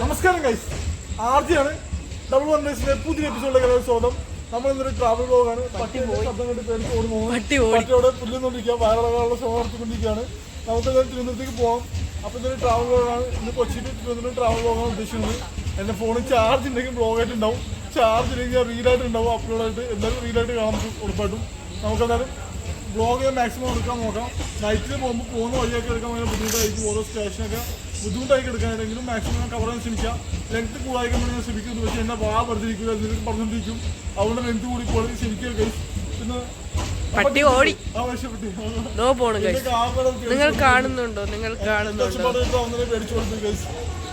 നമസ്കാരം ഗൈസ് ആർജിയാണ് double one ഡേസിന്റെ പുതിയ എപ്പിസോഡിലേക്ക് സ്വാഗതം. നമ്മൾ ഇന്നൊരു ട്രാവൽ ബ്ലോഗാണ് പട്ടി ശബ്ദം കണ്ട് പേടിച്ച് ഓടി പോകും പട്ടിയോടെ വയറിളകാനുള്ള ശ്രമം നടത്തിക്കൊണ്ടിരിക്കുകയാണ് നമുക്ക് തിരുവനന്തപുരത്തേക്ക് പോകാം അപ്പൊ ഇതൊരു ട്രാവൽ ബ്ലോഗാണ് ഇന്ന് കൊച്ചിയിൽ തിരുവനന്തപുരം ട്രാവൽ ബ്ലോഗാണ് ഉദ്ദേശിക്കുന്നത്. എന്റെ ഫോണിൽ ചാർജ് ഉണ്ടെങ്കിൽ ഉണ്ടാവും ചാർജ് ഇല്ലെങ്കിൽ ഉണ്ടാവും അപ്ലോഡ് ആയിട്ട്. എന്തായാലും റീലായിട്ട് കാണാൻ ഉറപ്പായിട്ടും. നമുക്ക് എന്തായാലും ബ്ലോഗ് ഞാൻ മാക്സിമം എടുക്കാൻ നോക്കാം. നൈറ്റിൽ പോകുമ്പോൾ പോകുന്ന വഴിയൊക്കെ എടുക്കാൻ ഭയങ്കര ബുദ്ധിമുട്ടായിരിക്കും. ഓരോ സ്റ്റേഷനൊക്കെ ബുദ്ധിമുട്ടായി എടുക്കാനാണെങ്കിലും മാക്സിമം കവർ ചെയ്യാൻ ശ്രമിക്കാം. ലെങ്ത് കൂടായിക്കാൻ ഞാൻ ശ്രമിക്കുന്നു പക്ഷേ എന്നെ വാ വർദ്ധിക്കുക എന്തെങ്കിലും പറഞ്ഞിരിക്കും അതുകൊണ്ട് ലെങ്ത് കൂടി പോലെ ശ്രമിക്കുക ഗൈസ് പിന്നെ പട്ടി ഓടി. നോ പോണ് നിങ്ങൾ കാണുന്നുണ്ടോ? നിങ്ങൾ കാണുന്നുണ്ടോ?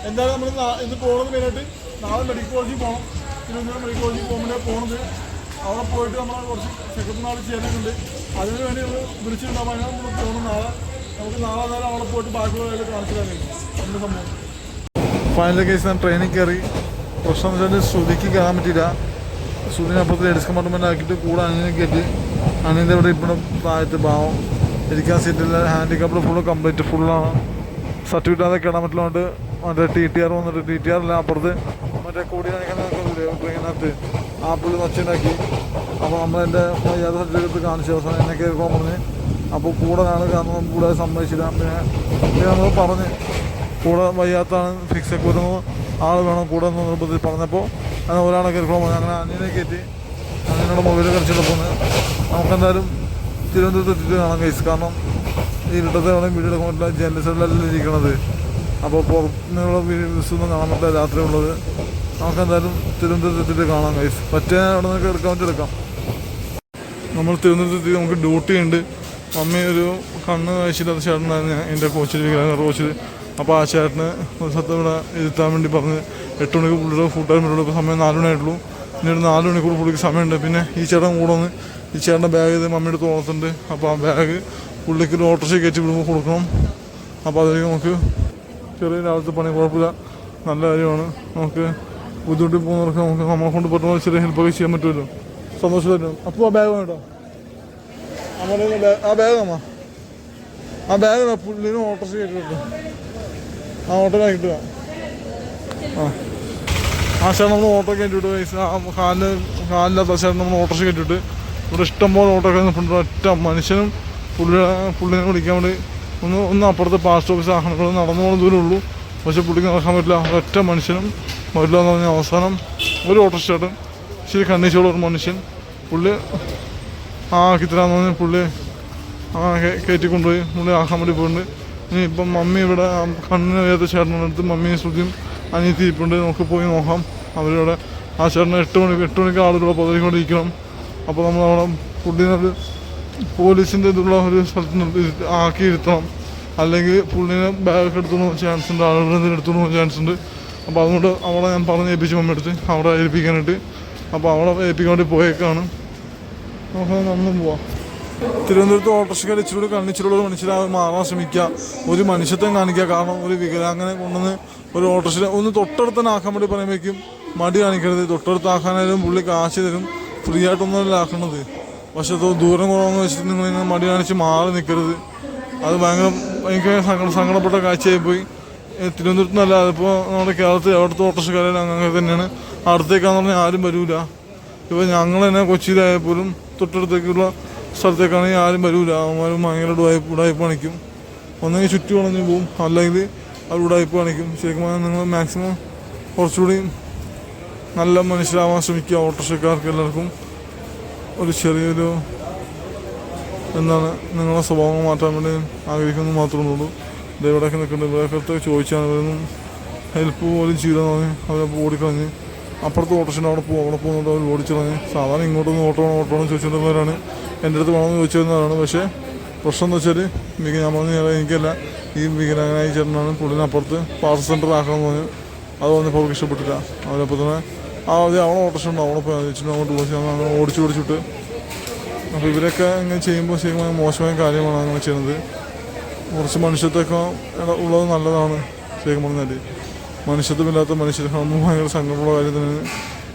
എന്തായാലും നമ്മൾ ഇന്ന് പോകുന്നത് മെയിനായിട്ട് നാളെ മെഡിക്കൽ കോളേജിൽ പോകണം തിരുവനന്തപുരം മെഡിക്കൽ കോളേജിൽ പോകുമ്പോൾ പോകുന്നത് അവിടെ പോയിട്ട് നമ്മൾ കുറച്ച് ചെക്കപ്പ് നാളെ ചെയ്യാനൊക്കെ അതിനു വേണ്ടി നമ്മൾ വിളിച്ചിട്ടുണ്ടാവും നമ്മൾ പോകുന്നത് നാളെ. നമുക്ക് നാളെ നേരം അവിടെ പോയിട്ട് ബാക്കിയുള്ള കാണിച്ചു തരാൻ സംഭവം ഫൈനൽ കേസ് ഞാൻ ട്രെയിനിൽ കയറി. പ്രശ്നം വെച്ചാൽ ശ്രുതിക്ക് കയറാൻ പറ്റിയില്ല. ശ്രുതിനെ അപ്പുറത്ത് ലേഡീസ് കമ്പാർട്ട്മെന്റ് ആക്കിയിട്ട് കൂടെ അനിയനെ കയറ്റി. അനിയന്റെ ഇവിടെ ഇപ്പോഴും താഴത്ത് ഭാവം ഇരിക്കാൻ സീറ്റില്ല ഹാൻഡിക്കാപ്പിൽ ഫുള്ള് കംപ്ലീറ്റ് ഫുള്ളാണ് സർട്ടിഫിക്കറ്റ് അതൊക്കെ ഇടാൻ പറ്റുള്ളതുകൊണ്ട് മറ്റേ ടി ടി ആർ വന്നിട്ട് ടി ടി ആറില്ല അപ്പുറത്ത് മറ്റേ കൂടി ട്രെയിനകത്ത് ആ പുള്ളി നച്ചുണ്ടാക്കി അപ്പോൾ നമ്മൾ എന്റെ വയ്യാത്ത സർട്ടിഫിക്കറ്റ് കാണിച്ചു അവസാനം എന്നെ കയറിക്കോൻ പറഞ്ഞ്. അപ്പോൾ കൂടെ ആണ് കാരണം കൂടെ സമ്മതിച്ചില്ല. പിന്നെ നമ്മൾ പറഞ്ഞ് കൂടെ വയ്യാത്താണ് ഫിക്സ് ഒക്കെ വരുന്നത് ആൾ വേണം കൂടെ എന്ന് നിർബന്ധത്തിൽ പറഞ്ഞപ്പോൾ അങ്ങനെ ഒരാളെ കയറിക്കോളാം അങ്ങനെ അനിയനെ കയറ്റി. അനിയനോട് മൊബൈൽ കളിച്ചിട്ട് പോകുന്നത് നമുക്കെന്തായാലും തിരുവനന്തപുരത്ത് എത്തിയിട്ട് കാണാം കേസ് കാരണം ഈ ഇരുട്ടത്തെ വേണം വീട് എടുക്കാൻ പറ്റില്ല. ജനൽ സൈഡിലല്ല ഇരിക്കണത്. അപ്പോൾ പുറത്തുനിന്നുള്ള വീഡിയോസ് ഒന്നും കാണാൻ പറ്റില്ല. രാത്രി ഉള്ളത്. നമുക്കെന്തായാലും തിരുവനന്തപുരത്ത് എത്തിയിട്ട് കാണാം കേസ് പറ്റിയ അവിടെ നിന്നൊക്കെ എടുക്കാൻ പറ്റി എടുക്കാം. നമ്മൾ തിരുവനന്തപുരത്ത് നമുക്ക് ഡ്യൂട്ടി ഉണ്ട്. മമ്മി ഒരു കണ്ണ് കഴിച്ചില്ലാത്ത ചേട്ടനായിരുന്നു എന്റെ കോച്ചിൽ കോച്ചിൽ അപ്പോൾ ആ ചേട്ടന് സത്യം ഇവിടെ വേണ്ടി പറഞ്ഞ് എട്ട് മണിക്ക് പുള്ളിയുടെ ടൈം വരുള്ളൂ ഇപ്പോൾ സമയം നാല് മണിയായിട്ടുള്ളൂ. ഇനി ഒരു നാല് മണിക്കൂർ പുള്ളിക്ക് സമയമുണ്ട്. പിന്നെ ഈ ചേട്ടൻ കൂടെ വന്ന് ഈ ചേട്ടന്റെ ബാഗ് ഇത് മമ്മിയുടെ തോന്നത്തുണ്ട് അപ്പോൾ ആ ബാഗ് പുള്ളിക്ക് ഒരു ഓട്ടോറിക്ഷ കയറ്റി വിടുമ്പോൾ കൊടുക്കണം. അപ്പോൾ അതിലേക്ക് നമുക്ക് ചെറിയ രാവിലത്തെ പണി കുഴപ്പമില്ല. നല്ല കാര്യമാണ്. നമുക്ക് ബുദ്ധിമുട്ടി പോകുന്നവർക്ക് നമുക്ക് നമ്മളെ കൊണ്ട് പറ്റുന്ന ചെറിയ ഹെൽപ്പൊക്കെ ചെയ്യാൻ പറ്റുമല്ലോ. സന്തോഷമായിരുന്നു. അപ്പോൾ ആ ബാഗ് വേണ്ടോ ആ ബാഗ് അമ്മ ആ ബാഗ് പുള്ളിന് ഓട്ടോറിക്ഷ കയറ്റിട്ട് ആ ഓട്ടോ കിട്ടുക ആ. ആ ചേട്ടൻ നമ്മൾ ഓട്ടോ കയറ്റിട്ട് പൈസ കാലിന് കാലില്ലാത്ത ചേട്ടൻ നമ്മൾ ഓട്ടോ കയറ്റിട്ട് ഇവിടെ ഇഷ്ടംപോലെ ഓട്ടോ ഒക്കെ നിൽപ്പുണ്ട് ഒറ്റ മനുഷ്യനും പുള്ളി പുള്ളിനെ വിളിക്കാൻ വേണ്ടി ഒന്ന് ഒന്ന് അപ്പുറത്ത് പാസ്റ്റ് ഓഫീസ് ആഹ്ണങ്ങൾ നടന്നു പോകുന്ന ദൂരമുള്ളൂ പക്ഷെ പുള്ളിക്ക് നടക്കാൻ പറ്റില്ല. ഒറ്റ മനുഷ്യനും വരില്ല എന്ന് പറഞ്ഞ അവസാനം ഒരു ഓട്ടോ ചേട്ടൻ ശരി കണ്ണീച്ചോളം ഒരു മനുഷ്യൻ പുള്ളി ആ കിത്തരാന്ന് പറഞ്ഞാൽ പുള്ളി കയറ്റി കൊണ്ടുപോയി. നമ്മുടെ ആക്കാൻ വേണ്ടി ഇനി ഇപ്പം മമ്മി ഇവിടെ കണ്ണിന് വേദ ചേട്ടന്റെ അടുത്ത് ശ്രുതിയും അനിയത്തി ഇരിപ്പുണ്ട്. നമുക്ക് പോയി നോക്കാം. അവരിവിടെ ആ ചേട്ടന് എട്ട് മണിക്ക് എട്ട് മണിക്ക് ആളുകളെ പതിക്കൊണ്ടിരിക്കണം അപ്പോൾ നമ്മൾ അവിടെ പുള്ളിനത് പോലീസിന്റെ ഇതുള്ള ഒരു സ്ഥലത്ത് ആക്കിയിരുത്തണം അല്ലെങ്കിൽ പുള്ളിനെ ബാഗ് എടുത്തു ചാൻസ് ഉണ്ട്. ആളുകളുടെ എടുത്തു പോകാൻ ചാൻസ് ഉണ്ട്. അപ്പോൾ അതുകൊണ്ട് അവിടെ ഞാൻ പറഞ്ഞ് ഏൽപ്പിച്ചു മമ്മി എടുത്ത് അവിടെ ഏൽപ്പിക്കാനായിട്ട്. അപ്പോൾ അവിടെ ഏൽപ്പിക്കാൻ വേണ്ടി പോയേക്കാണ്. നമുക്ക് നന്നും പോവാം. തിരുവനന്തപുരത്ത് ഓട്ടോറിക്ഷക്കാർ ഇച്ചിരി കണ്ണിച്ചിലുള്ള മനുഷ്യരാകും മാറാൻ ശ്രമിക്കുക. ഒരു മനുഷ്യത്വം കാണിക്കുക കാരണം ഒരു വികലാംഗനെ കൊണ്ടുവന്ന് ഒരു ഓട്ടോറിക്ഷ ഒന്ന് തൊട്ടടുത്ത് തന്നെ ആക്കാൻ വേണ്ടി പറയുമ്പോഴേക്കും മടി കാണിക്കരുത്. തൊട്ടടുത്ത് ആക്കാനായാലും പുള്ളി കാശ് തരും. ഫ്രീ ആയിട്ടൊന്നുമല്ല ആക്കണത്. പക്ഷെ ദൂരം കുറവെന്ന് വെച്ചിട്ട് നിങ്ങൾ ഇങ്ങനെ മടി കാണിച്ച് മാറി നിൽക്കരുത് അത് ഭയങ്കര എനിക്ക് സങ്കട സങ്കടപ്പെട്ട കാഴ്ചയായി പോയി. തിരുവനന്തപുരത്ത് നിന്നല്ല അതിപ്പോൾ നമ്മുടെ കേരളത്തിൽ എവിടുത്തെ ഓട്ടോറിക്ഷക്കാരും അങ്ങനെ തന്നെയാണ്. അടുത്തേക്കാന്ന് പറഞ്ഞാൽ ആരും വരൂല. ഇപ്പോൾ ഞങ്ങൾ തന്നെ കൊച്ചിയിലായാൽ പോലും തൊട്ടടുത്തേക്കുള്ള സ്ഥലത്തേക്കാണെങ്കിൽ ആരും വരൂല. അവന്മാരും ഭയങ്കര ഉടായ്പ ഉടായ്പ കാണിക്കും ഒന്നെങ്കിൽ ചുറ്റി വളഞ്ഞു പോവും. അല്ലെങ്കിൽ അവർ ഉടായ്പ കാണിക്കും ശരിക്കും നിങ്ങൾ മാക്സിമം കുറച്ചുകൂടി നല്ല മനുഷ്യരാവാൻ ശ്രമിക്കുക. ഓട്ടോറിക്ഷക്കാർക്ക് എല്ലാവർക്കും ഒരു ചെറിയൊരു എന്താണ് നിങ്ങളെ സ്വഭാവം മാറ്റാൻ വേണ്ടി ആഗ്രഹിക്കുന്നത് മാത്രമേ ഉള്ളൂ. ഇതെവിടെയൊക്കെ നിൽക്കുന്നുണ്ട്. ഇവിടെയൊക്കെ ചോദിച്ചാൽ അവരൊന്നും ഹെൽപ്പ് പോലും ചെയ്തെന്ന് പറഞ്ഞ് അവരപ്പോൾ ഓടിക്കളഞ്ഞ് അപ്പുറത്ത് ഓട്ടോറിക്ഷന്റെ അവിടെ പോകും അവിടെ പോകുന്നുണ്ട്. അവർ ഓടിച്ചിറങ്ങി. സാധാരണ ഇങ്ങോട്ടൊന്ന് ഓട്ടോ എന്ന് ചോദിച്ചുകൊണ്ടിരുന്നവരാണ്. എന്റെ അടുത്ത് വേണമെന്ന് ചോദിച്ചിരുന്നവരാണ്. പക്ഷേ പ്രശ്നം എന്ന് വെച്ചാൽ മിക ഞാൻ പറഞ്ഞു "ഞാൻ എനിക്കല്ല. ഈ മികനായി ചേട്ടനാണ് പുള്ളിനെ അപ്പുറത്ത് പാർസൽ സെന്റർ ആക്കണമെന്ന് പറഞ്ഞു. അത് പറഞ്ഞപ്പോൾ അവർക്ക് ഇഷ്ടപ്പെട്ടില്ല. അവരപ്പോൾ തന്നെ ആ അതെ അവിടെ ഓട്ടോഷൻ ഉണ്ട്. അവിടെ പോയി ചോദിച്ചിട്ട് അങ്ങോട്ട് പോയി. അങ്ങനെ ഓടിച്ച് ഓടിച്ചിട്ട് അപ്പോൾ ഇവരൊക്കെ ഇങ്ങനെ ചെയ്യുമ്പോൾ ചെയ്യുമ്പോൾ മോശമായ കാര്യമാണ് അങ്ങനെ ചെയ്യുന്നത്. കുറച്ച് മനുഷ്യത്തൊക്കെ ഉള്ളത് നല്ലതാണ് ശരിക്കും പറഞ്ഞാൽ മനുഷ്യത്വമില്ലാത്ത മനുഷ്യർ ഭയങ്കര സങ്കടമുള്ള കാര്യം തന്നെ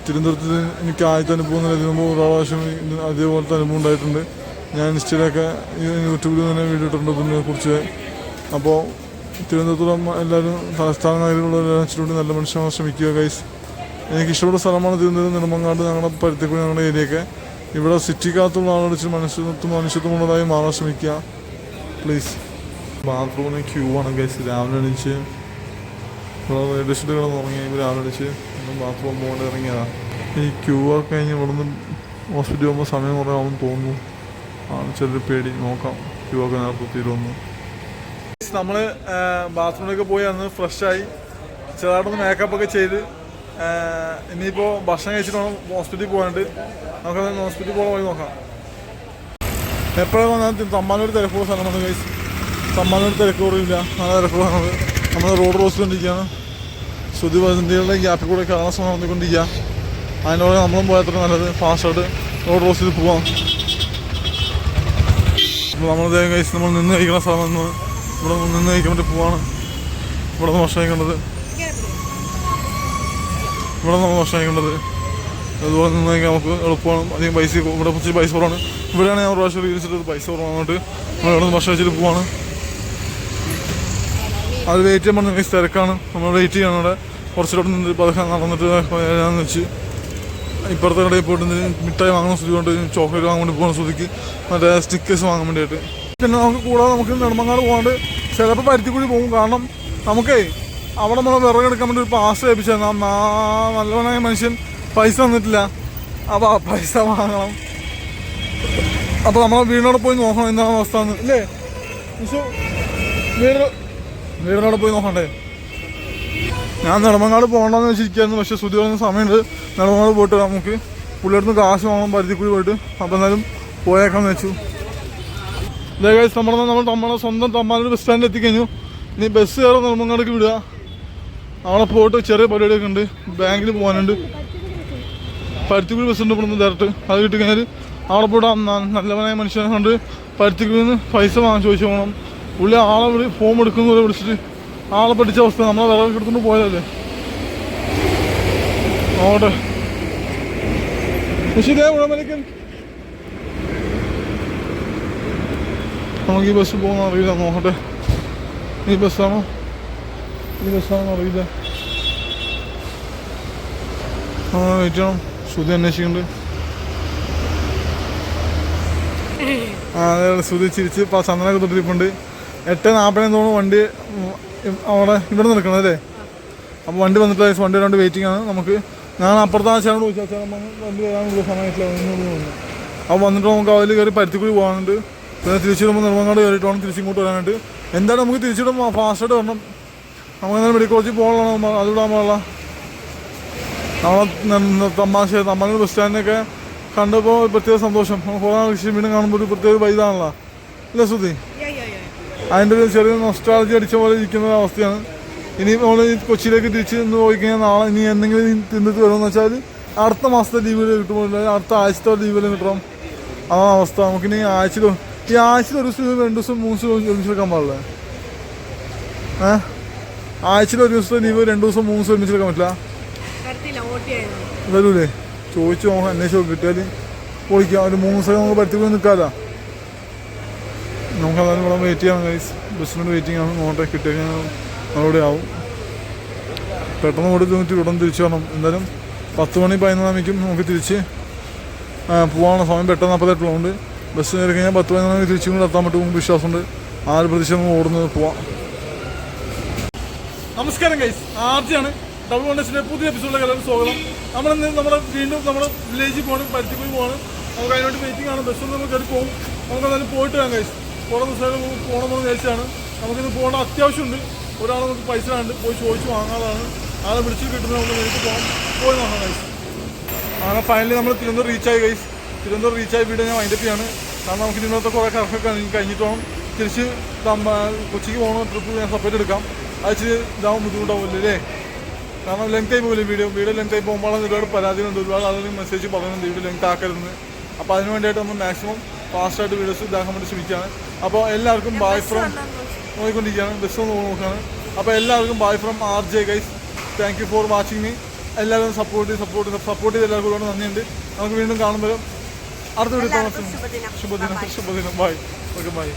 തിരുവനന്തപുരത്ത് എനിക്ക് ആദ്യത്തെ അനുഭവം എന്ന് എഴുതുമ്പോൾ ഒരു പ്രാവശ്യം അതേപോലത്തെ അനുഭവം ഉണ്ടായിട്ടുണ്ട്. ഞാൻ ഇൻസ്റ്റയിലൊക്കെ യൂട്യൂബിൽ തന്നെ വീഡിയോ ഇട്ടിട്ടുണ്ട് ഇതിനെ കുറിച്ച് അപ്പോൾ തിരുവനന്തപുരം എല്ലാവരും തലസ്ഥാന നഗരങ്ങളിലെല്ലാം ഇച്ചിരി നല്ല മനുഷ്യന്മാർ ശ്രമിക്കുക ഗൈസ് എനിക്ക് ഇഷ്ടമുള്ള സ്ഥലമാണ് തിരുവനന്തപുരം നെടുമങ്ങാട് ഞങ്ങളുടെ പരുത്തിക്കുടി ഞങ്ങളുടെ ഏരിയയൊക്കെ ഇവിടെ സിറ്റിക്കകത്തുള്ള ആളുകൾ വെച്ച് മനുഷ്യത്വം മനുഷ്യത്വമുള്ളതായി മാറാൻ ശ്രമിക്കുക. പ്ലീസ് ബാത്റൂമിന് ക്യൂ ആണ് ഗൈസ് രാവിലെ എണീച്ച് ഇവിടെ ഷീറ്റ് കിടന്ന് ഉറങ്ങി രാവിലെ ആലോചിച്ച് ഒന്ന് ബാത്റൂം പോകേണ്ടി ഇറങ്ങിയതാണ് ഈ ക്യൂ ഒക്കെ കഴിഞ്ഞ് ഇവിടെ നിന്ന് ഹോസ്പിറ്റലിൽ പോകുമ്പോൾ സമയം കുറേ ആവും തോന്നുന്നു. ആണ് ചെറിയൊരു പേടി. നോക്കാം. ക്യൂ ഒക്കെ നേരത്തെ നമ്മൾ ബാത്റൂമിലൊക്കെ പോയി അന്ന് ഫ്രഷായി ചെറുതായിട്ടൊന്ന് മേക്കപ്പ് ഒക്കെ ചെയ്ത് ഇനിയിപ്പോൾ ഭക്ഷണം കഴിച്ചിട്ട് വേണം ഹോസ്പിറ്റലിൽ പോകാനുണ്ട് നമുക്ക് ഹോസ്പിറ്റലിൽ പോകാൻ വഴി നോക്കാം. എപ്പോഴും വന്നാൽ തമ്മാനൂർ തിരക്കുള്ള സ്ഥലമാണ് ഗൈസ് തമ്മാനൂർ തിരക്കൂറില്ല നല്ല തിരക്കുള്ളത് നമ്മൾ റോഡ് ക്രോസ് കൊണ്ടിരിക്കുകയാണ് ശ്രുതി വസന്തികളുടെ ഗ്യാപ്പിൽ കൂടെ കാണാൻ ശ്രമം നടന്നുകൊണ്ടിരിക്കുക അതിനോട് നമ്മളും പോയാൽ അത്ര നല്ലത്. ഫാസ്റ്റായിട്ട് റോഡ് ക്രോസ് ചെയ്ത് പോവാം. അപ്പോൾ നമ്മൾ കഴിച്ച് നമ്മൾ നിന്ന് കഴിക്കുന്ന സ്ഥലം നിന്ന് ഇവിടെ നിന്ന് കഴിക്കാൻ വേണ്ടി പോവാണ്. ഇവിടെ നിന്ന് ഭക്ഷണം കഴിക്കേണ്ടത്. ഇവിടെ നമ്മൾ ഭക്ഷണം കഴിക്കേണ്ടത്. അതുപോലെ നിന്ന് കഴിക്കാൻ നമുക്ക് എളുപ്പമാണ്. അധികം പൈസ ഇവിടെ കുറച്ച് പൈസ കുറവാണ്. ഇവിടെയാണ് ഞാൻ പ്രാവശ്യം വിളിച്ചിട്ട് പൈസ കുറവാണ് നമ്മൾ ഇവിടെ നിന്ന് ഭക്ഷണം കഴിച്ചിട്ട് പോവാണ്. അത് വെയിറ്റ് ചെയ്യുമ്പോൾ പറഞ്ഞ തിരക്കാണ്. നമ്മൾ വെയിറ്റ് ചെയ്യണം അവിടെ. കുറച്ചിലോട്ട് നിന്ന് പതുക്കെ നടന്നിട്ട് വരാമെന്ന് വെച്ച്. ഇപ്പുറത്തെ കടയിൽ പോയിട്ട് മിഠായി വാങ്ങുന്ന ശ്രുതി കൊണ്ട് ചോക്ലേറ്റ് വാങ്ങാൻ വേണ്ടി പോകുന്ന ശ്രുതിക്ക്. മറ്റേ സ്റ്റിക്കേഴ്സ് വാങ്ങാൻ വേണ്ടിയിട്ട് പിന്നെ നമുക്ക് കൂടാതെ നമുക്ക് നെടുമങ്ങാട് പോകാണ്ട് ചിലപ്പോൾ പരുത്തിക്കുഴി പോകും. കാരണം നമുക്കേ അവിടെ നമ്മൾ വിറകെടുക്കാൻ വേണ്ടി ഒരു പാസ് ഏൽപ്പിച്ചാൽ നല്ലവനായ മനുഷ്യൻ പൈസ തന്നിട്ടില്ല. അപ്പോൾ ആ പൈസ വാങ്ങണം. അപ്പോൾ നമ്മൾ വീടിനോട് പോയി നോക്കണം. എന്താണ് അവസ്ഥ എന്ന്. ഇല്ലേ? വിഷു വീട് വീടിനോട് പോയി നോക്കണ്ടേ? ഞാൻ നെടുമങ്ങാട് പോകണ്ടെന്ന് വെച്ചിരിക്കുകയായിരുന്നു പക്ഷെ ശ്രുതി പറഞ്ഞ സമയമുണ്ട്. നെടുമങ്ങാട് പോയിട്ട് നമുക്ക് പുള്ളിയടുത്ത് കാശ് വാങ്ങണം പരുത്തിക്കുഴി പോയിട്ട്. അപ്പോൾ എന്നാലും പോയേക്കാന്ന് വെച്ചു. ഇതേ കാര്യം നമ്മുടെ നമ്മൾ നമ്മുടെ സ്വന്തം തമ്മാനൂർ ബസ് സ്റ്റാൻഡിൽ എത്തിക്കഴിഞ്ഞു. ഇനി ബസ് കയറി നെടുമങ്ങാടേക്ക് വിടുക. അവിടെ പോയിട്ട് ചെറിയ പരിപാടിയൊക്കെ ഉണ്ട്. ബാങ്കിൽ പോകാനുണ്ട്. പരുത്തിക്കുഴി ബസ് ഉണ്ട് ഇവിടുന്ന് ഡയറക്റ്റ് അത് കിട്ടിക്കഴിഞ്ഞാൽ അവിടെ പോയിട്ട് നല്ലവനായ മനുഷ്യനെ കൊണ്ട് പരുത്തിക്കുഴിയിൽ നിന്ന് പൈസ വാങ്ങാൻ ചോദിച്ചു പോകണം. പുള്ളി ആളെ വിളി ഫോം എടുക്കുന്ന പോലെ വിളിച്ചിട്ട് ആളെ പഠിച്ച അവസ്ഥ നമ്മളെ വിറകൊക്കെ എടുത്തുകൊണ്ട് പോയതല്ലേ? നോട്ടെ പക്ഷേ ഇതേ ഉടമലക്കൻ നമുക്ക് ഈ ബസ് പോകുന്ന അറിയില്ല നോക്കട്ടെ. ഈ ബസ്സാണോ ഈ ബസ്സാണോ അറിയില്ല. ആ വെയിറ്റ് ശ്രുതി അന്വേഷിക്കുന്നുണ്ട്. ആ അതെ ശ്രുതി ചിരിച്ച് ചന്ദനൊക്കെ തൊട്ടിരിപ്പുണ്ട്. എട്ട് നാൽപ്പതിന് തോന്നുന്നു വണ്ടി അവിടെ ഇവിടെ നിൽക്കണം അല്ലേ? അപ്പോൾ വണ്ടി വന്നിട്ട് വണ്ടി വരാണ്ട് വെയിറ്റിംഗ് ആണ്. നമുക്ക് ഞാൻ അപ്പുറത്തെ ആ ചേട്ടനോട് ചോദിച്ചാൽ ചേട്ടൻ വണ്ടി വരാനുള്ള സമയത്തില്ല അപ്പം വന്നിട്ട് നമുക്ക് അതിൽ കയറി പരുത്തിക്കുഴി പോകാനുണ്ട്. പിന്നെ തിരിച്ചു വരുമ്പോൾ നിർമ്മാണം കയറിയിട്ട് വേണം തിരിച്ചിങ്ങോട്ട് വരാനായിട്ട്. എന്തായാലും നമുക്ക് തിരിച്ചിടുമ്പോൾ ഫാസ്റ്റായിട്ട് വരണം. നമുക്ക് എന്തായാലും മെഡിക്കൽ കോളേജിൽ പോകണം അതിവിടെ പാടില്ല നമ്മളെ തമാശ തമ്മാനൂർ ബസ് സ്റ്റാൻഡിനൊക്കെ കണ്ടപ്പോൾ പ്രത്യേക സന്തോഷം. കുറേ നാൾ വീണ്ടും കാണുമ്പോൾ ഒരു പ്രത്യേക വൈതാണല്ലോ ഇല്ല സുധി? അതിന്റെ ഒരു ചെറിയ നൊസ്റ്റാളജി അടിച്ച പോലെ ഇരിക്കുന്ന ഒരു അവസ്ഥയാണ്. ഇനി നമ്മൾ കൊച്ചിയിലേക്ക് തിരിച്ച് നിന്ന് പോയി കഴിഞ്ഞാൽ നാളെ ഇനി എന്തെങ്കിലും തിന്നിട്ട് വരുമെന്ന് വെച്ചാൽ അടുത്ത മാസത്തെ ലീവിൽ കിട്ടുമ്പോൾ അടുത്ത ആഴ്ചത്തെ ലീവിൽ കിട്ടണം. അതാണ് അവസ്ഥ. നമുക്കിനി ആഴ്ചയിൽ ഈ ആഴ്ചയിൽ ഒരു ദിവസം രണ്ട് ദിവസം മൂന്ന് ദിവസം ഒരുമിച്ച് എടുക്കാൻ പാടില്ല. ഏഹ് ആഴ്ചയിൽ ഒരു ദിവസത്തെ ലീവ് രണ്ട് ദിവസം മൂന്ന് ദിവസം ഒരുമിച്ച് എടുക്കാൻ പറ്റില്ല. വരൂലേ? ചോദിച്ചു നോക്കാം. അന്വേഷിച്ച് കിട്ടിയാൽ പൊളിക്കാം ഒരു മൂന്ന് ദിവസം നമുക്ക് പോയി നിൽക്കാമല്ലോ നമുക്ക് അതായത് ഇവിടെ വെയിറ്റ് ചെയ്യാം. ഗൈസ് ബസ്സിനോട് വെയിറ്റിംഗ് ആണ് നോട്ടെ കിട്ടിയ അവിടെ ആവും. പെട്ടെന്ന് ഓടി തന്നിട്ട് ഉടൻ തിരിച്ചു വരണം. എന്തായാലും പത്ത് മണി പതിനൊന്ന് മണിക്കും നമുക്ക് തിരിച്ച് പോകാനുള്ള സമയം പെട്ടെന്ന് നാൽപ്പത്തെട്ടുള്ളതുകൊണ്ട് ബസ് കയറി കഴിഞ്ഞാൽ പത്ത് പതിനൊന്ന് മണിക്ക് തിരിച്ചും കൂടെ എത്താൻ പറ്റും വിശ്വാസമുണ്ട്. ആ ഒരു പ്രതീക്ഷ നമുക്ക് ഓടുന്നത് പോവാം. നമസ്കാരം ഗൈസ് ആർജിയാണ് ഡബിൾ വണ്ടേഴ്സിന്റെ പുതിയ എപ്പിസോഡിലേക്ക് എല്ലാവരും സ്വാഗതം. നമ്മളിന്ന് നമ്മുടെ വീണ്ടും നമ്മുടെ വില്ലേജിൽ പോകണം പരുത്തിക്കുഴി പോകണം നമുക്ക് അതിനോട് വെയിറ്റിംഗ് ആണ്. ബസ് നമുക്ക് കയറി പോകും നമുക്ക് അതിന് പോയിട്ട് വരാം ഗൈസ് ദിവസമായിട്ട് നമുക്ക് പോകണമെന്ന് വിചാരിച്ചാണ് നമുക്കിത് പോകേണ്ട അത്യാവശ്യമുണ്ട്. ഒരാൾ നമുക്ക് പൈസ കണ്ട് പോയി ചോദിച്ച് വാങ്ങാതാണ് ആളെ വിളിച്ച് കിട്ടുന്നത് നമുക്ക് നേരിട്ട് പോകാം. പോയി നോക്കാം കൈസ് അങ്ങനെ ഫൈനലി നമ്മൾ തിരുവനന്തപുരം റീച്ചായി കൈസ് തിരുവനന്തപുരം റീച്ചായി വീട് ഞാൻ വൈൻഡപ്പ് ചെയ്യാണ്. കാരണം നമുക്ക് ഇന്നത്തെ കുറേ കറക്കൊക്കെ കഴിഞ്ഞിട്ട് വേണം തിരിച്ച് കൊച്ചിക്ക് പോകണം ട്രിപ്പ് ഞാൻ സെപ്പറേറ്റ് എടുക്കാം. അത് ഇച്ചിരി ഇതാവും ബുദ്ധിമുട്ടാവില്ല അല്ലേ? കാരണം ലെങ്ത് ആയി പോലും വീഡിയോ വീഡിയോ ലെങ്ത് ആയി പോകുമ്പോഴാണ് ഒരുപാട് പരാതികളുണ്ട്. ഒരുപാട് ആളുകൾ മെസ്സേജ് പറയുന്നുണ്ട് വീഡിയോ ലെങ്ത് ആക്കരുതെന്ന്. അപ്പോൾ അതിന് വേണ്ടിയിട്ട് നമ്മൾ മാക്സിമം ഫാസ്റ്റായിട്ട് വീഡിയോസ് ഇതാക്കാൻ വേണ്ടി ശ്രമിക്കുകയാണ്. അപ്പോൾ എല്ലാവർക്കും ബായ് ഫ്രം നോക്കിക്കൊണ്ടിരിക്കുകയാണ് ബസ് ഒന്ന് നോക്കുകയാണ്. അപ്പോൾ എല്ലാവർക്കും bye from R J guys thank you for watching me എല്ലാവരും സപ്പോർട്ട് ചെയ്ത് സപ്പോർട്ട് ചെയ്ത് സപ്പോർട്ട് ചെയ്ത് എല്ലാവർക്കും ഒരുപാട് നന്ദിയുണ്ട്. നമുക്ക് വീണ്ടും കാണുമ്പോൾ അടുത്ത വീഡിയോ ശുഭദിനം. ശുഭദിനം ബൈ ഓക്കെ ബൈ